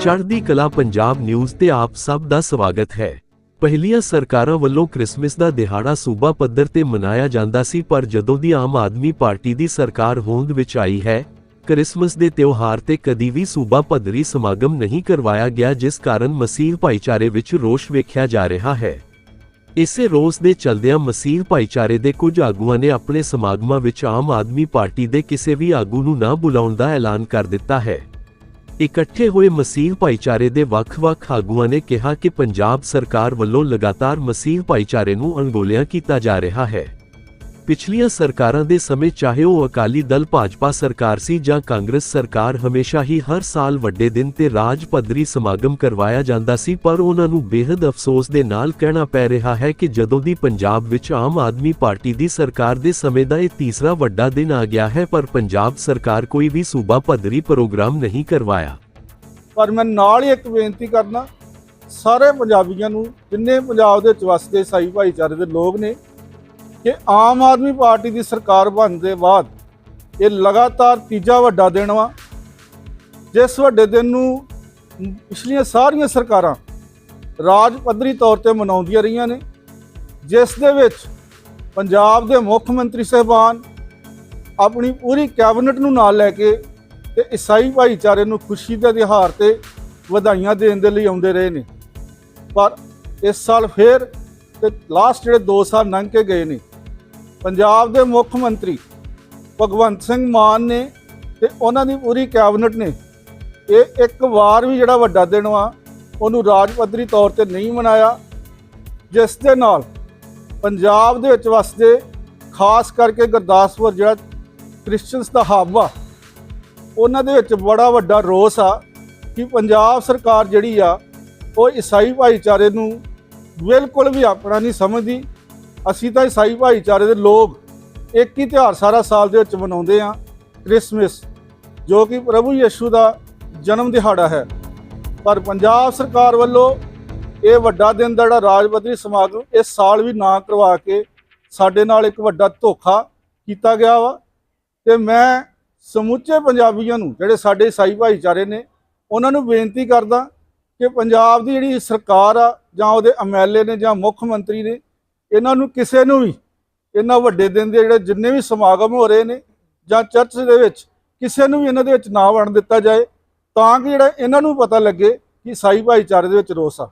ਚੜ੍ਹਦੀ ਕਲਾ ਪੰਜਾਬ ਨਿਊਜ਼ ਤੇ ਆਪ ਸਭ ਦਾ ਸਵਾਗਤ ਹੈ। ਪਹਿਲੀਆਂ ਸਰਕਾਰਾਂ ਵੱਲੋਂ ਕ੍ਰਿਸਮਸ ਦਾ ਦਿਹਾੜਾ ਸੂਬਾ ਪੱਧਰ ਤੇ ਮਨਾਇਆ ਜਾਂਦਾ ਸੀ, ਪਰ ਜਦੋਂ ਦੀ ਆਮ ਆਦਮੀ ਪਾਰਟੀ ਦੀ ਸਰਕਾਰ ਹੋਂਦ ਵਿੱਚ ਆਈ ਹੈ, ਕ੍ਰਿਸਮਸ ਦੇ ਤਿਉਹਾਰ ਤੇ ਕਦੀ ਵੀ ਸੂਬਾ ਪੱਧਰੀ ਸਮਾਗਮ ਨਹੀਂ ਕਰਵਾਇਆ ਗਿਆ, ਜਿਸ ਕਾਰਨ ਮਸੀਹ ਭਾਈਚਾਰੇ ਵਿੱਚ ਰੋਸ਼ ਵੇਖਿਆ ਜਾ ਰਿਹਾ ਹੈ। ਇਸੇ ਰੋਸ ਦੇ ਚਲਦਿਆਂ ਮਸੀਹ ਭਾਈਚਾਰੇ ਦੇ ਕੁਝ ਆਗੂਆਂ ਨੇ ਆਪਣੇ ਸਮਾਗਮਾਂ ਵਿੱਚ ਆਮ ਆਦਮੀ ਪਾਰਟੀ ਦੇ ਕਿਸੇ ਵੀ ਆਗੂ ਨੂੰ ਨਾ ਬੁਲਾਉਣ ਦਾ ਐਲਾਨ ਕਰ ਦਿੱਤਾ ਹੈ। ਇਕੱਠੇ ਹੋਏ ਮਸੀਹ ਭਾਈਚਾਰੇ ਦੇ ਵੱਖ-ਵੱਖ ਆਗੂਆਂ ਨੇ ਕਿਹਾ ਕਿ ਪੰਜਾਬ ਸਰਕਾਰ ਵੱਲੋਂ ਲਗਾਤਾਰ ਮਸੀਹ ਭਾਈਚਾਰੇ ਨੂੰ ਅਣਗੌਲਿਆ ਕੀਤਾ ਜਾ ਰਿਹਾ ਹੈ। ਪਿਛਲੀਆਂ ਸਰਕਾਰਾਂ ਦੇ ਸਮੇਂ ਚਾਹੇ ਉਹ ਅਕਾਲੀ ਦਲ, ਭਾਜਪਾ ਸਰਕਾਰ ਸੀ ਜਾਂ ਕਾਂਗਰਸ ਸਰਕਾਰ, ਹਮੇਸ਼ਾ ਹੀ ਹਰ ਸਾਲ ਵੱਡੇ ਦਿਨ ਤੇ ਰਾਜ ਪੱਧਰੀ ਸਮਾਗਮ ਕਰਵਾਇਆ ਜਾਂਦਾ ਸੀ, ਪਰ ਉਹਨਾਂ ਨੂੰ ਬੇहद ਅਫਸੋਸ ਦੇ ਨਾਲ ਕਹਿਣਾ ਪੈ ਰਿਹਾ ਹੈ ਕਿ ਜਦੋਂ ਦੀ ਪੰਜਾਬ ਵਿੱਚ ਆਮ ਆਦਮੀ ਪਾਰਟੀ ਦੀ ਸਰਕਾਰ ਦੇ ਸਮੇਂ ਦਾ ਇਹ ਤੀਸਰਾ ਵੱਡਾ ਦਿਨ ਆ ਗਿਆ ਹੈ, ਪਰ ਪੰਜਾਬ ਸਰਕਾਰ ਕੋਈ ਵੀ ਸੂਬਾ ਪੱਧਰੀ ਪ੍ਰੋਗਰਾਮ ਨਹੀਂ ਕਰਵਾਇਆ। ਪਰ ਮੈਂ ਨਾਲ ਹੀ ਇੱਕ ਬੇਨਤੀ ਕਰਨਾ ਸਾਰੇ ਪੰਜਾਬੀਆਂ ਨੂੰ, ਜਿੰਨੇ ਪੰਜਾਬ ਦੇ ਵਸਦੇ ਸਾਈ ਭਾਈਚਾਰੇ ਦੇ ਲੋਕ ਨੇ ਕਿ ਆਮ ਆਦਮੀ ਪਾਰਟੀ ਦੀ ਸਰਕਾਰ ਬਣਨ ਦੇ ਬਾਅਦ ਇਹ ਲਗਾਤਾਰ ਤੀਜਾ ਵੱਡਾ ਦਿਨ ਵਾ। ਜਿਸ ਵੱਡੇ ਦਿਨ ਨੂੰ ਪਿਛਲੀਆਂ ਸਾਰੀਆਂ ਸਰਕਾਰਾਂ ਰਾਜ ਪੱਧਰੀ ਤੌਰ ਤੇ ਮਨਾਉਂਦੀਆਂ ਰਹੀਆਂ ਨੇ, ਜਿਸ ਦੇ ਵਿੱਚ ਪੰਜਾਬ ਦੇ ਮੁੱਖ ਮੰਤਰੀ ਸਹਿਬਾਨ ਆਪਣੀ ਪੂਰੀ ਕੈਬਨਿਟ ਨੂੰ ਨਾਲ ਲੈ ਕੇ ਤੇ ਈਸਾਈ ਭਾਈਚਾਰੇ ਨੂੰ ਖੁਸ਼ੀ ਦੇ ਦਿਹਾੜ ਤੇ ਵਧਾਈਆਂ ਦੇਣ ਦੇ ਲਈ ਆਉਂਦੇ ਰਹੇ ਨੇ। ਪਰ ਇਸ ਸਾਲ ਫੇਰ ਤੇ ਲਾਸਟ ਜਿਹੜੇ 2 ਸਾਲ ਲੰਘ ਕੇ ਗਏ ਨੇ ਪੰਜਾਬ ਦੇ ਮੁੱਖ ਮੰਤਰੀ ਭਗਵੰਤ ਸਿੰਘ ਮਾਨ ਨੇ ਤੇ ਉਹਨਾਂ ਦੀ ਪੂਰੀ ਕੈਬਨਿਟ ਨੇ, ਇਹ ਇੱਕ ਵਾਰ ਵੀ ਜਿਹੜਾ ਵੱਡਾ ਦਿਨ ਵਾ, ਉਹਨੂੰ ਰਾਜ ਪੱਧਰੀ ਤੌਰ ਤੇ ਨਹੀਂ ਮਨਾਇਆ, ਜਿਸ ਦੇ ਨਾਲ ਪੰਜਾਬ ਦੇ ਵਿੱਚ ਵਸਦੇ, ਖਾਸ ਕਰਕੇ ਗੁਰਦਾਸਪੁਰ ਜਿਹੜਾ ਕ੍ਰਿਸਚੀਅਨਸ ਦਾ ਹੱਬ ਆ ਉਹਨਾਂ ਦੇ ਵਿੱਚ ਬੜਾ ਵੱਡਾ ਰੋਸ ਆ ਕਿ ਪੰਜਾਬ ਸਰਕਾਰ ਜਿਹੜੀ ਆ, ਉਹ ਈਸਾਈ ਭਾਈਚਾਰੇ ਨੂੰ ਬਿਲਕੁਲ ਵੀ ਆਪਣਾ ਨਹੀਂ ਸਮਝਦੀ ਅਸੀਂ ਤਾਂ ਈਸਾਈ ਭਾਈਚਾਰੇ ਦੇ ਲੋਕ ਇੱਕ ਹੀ ਤਿਉਹਾਰ ਸਾਰਾ ਸਾਲ ਦੇ ਵਿੱਚ ਮਨਾਉਂਦੇ ਆ ਕ੍ਰਿਸਮਸ, ਜੋ ਕਿ ਪ੍ਰਭੂ ਯਿਸੂ ਦਾ ਜਨਮ ਦਿਹਾੜਾ ਹੈ। ਪਰ ਪੰਜਾਬ ਸਰਕਾਰ ਵੱਲੋਂ ਇਹ ਵੱਡਾ ਦਿਨ ਦਾ ਜਿਹੜਾ ਰਾਜ ਪੱਧਰੀ ਸਮਾਗਮ ਇਸ ਸਾਲ ਵੀ ਨਾ ਕਰਵਾ ਕੇ ਸਾਡੇ ਨਾਲ ਇੱਕ ਵੱਡਾ ਧੋਖਾ ਕੀਤਾ ਗਿਆ ਵਾ। ਤੇ ਮੈਂ ਸਮੁੱਚੇ ਪੰਜਾਬੀਆਂ ਨੂੰ, ਜਿਹੜੇ ਸਾਡੇ ਈਸਾਈ ਭਾਈਚਾਰੇ ਨੇ, ਉਹਨਾਂ ਨੂੰ ਬੇਨਤੀ ਕਰਦਾ ਕਿ ਪੰਜਾਬ ਦੀ ਜਿਹੜੀ ਸਰਕਾਰ ਆ, ਜਾਂ ਉਹਦੇ ਐਮਐਲਏ ਨੇ, ਜਾਂ ਮੁੱਖ ਮੰਤਰੀ ਨੇ ਇਹਨਾਂ ਨੂੰ ਕਿਸੇ ਨੂੰ ਵੀ ਇਹਨਾਂ ਵੱਡੇ ਦਿਨ ਦੇ ਜਿਹੜੇ ਜਿੰਨੇ ਵੀ ਸਮਾਗਮ ਹੋ ਰਹੇ ਨੇ ਜਾਂ ਚਰਚ ਦੇ ਵਿੱਚ ਕਿਸੇ ਨੂੰ ਵੀ ਇਹਨਾਂ ਦੇ ਵਿੱਚ ਨਾ ਵੜਨ ਦਿੱਤਾ ਜਾਏ, ਤਾਂ ਕਿ ਜਿਹੜਾ ਇਹਨਾਂ ਨੂੰ ਪਤਾ ਲੱਗੇ ਕਿ ਸਾਈ ਭਾਈਚਾਰੇ ਦੇ ਵਿੱਚ ਰੋਸ ਆ।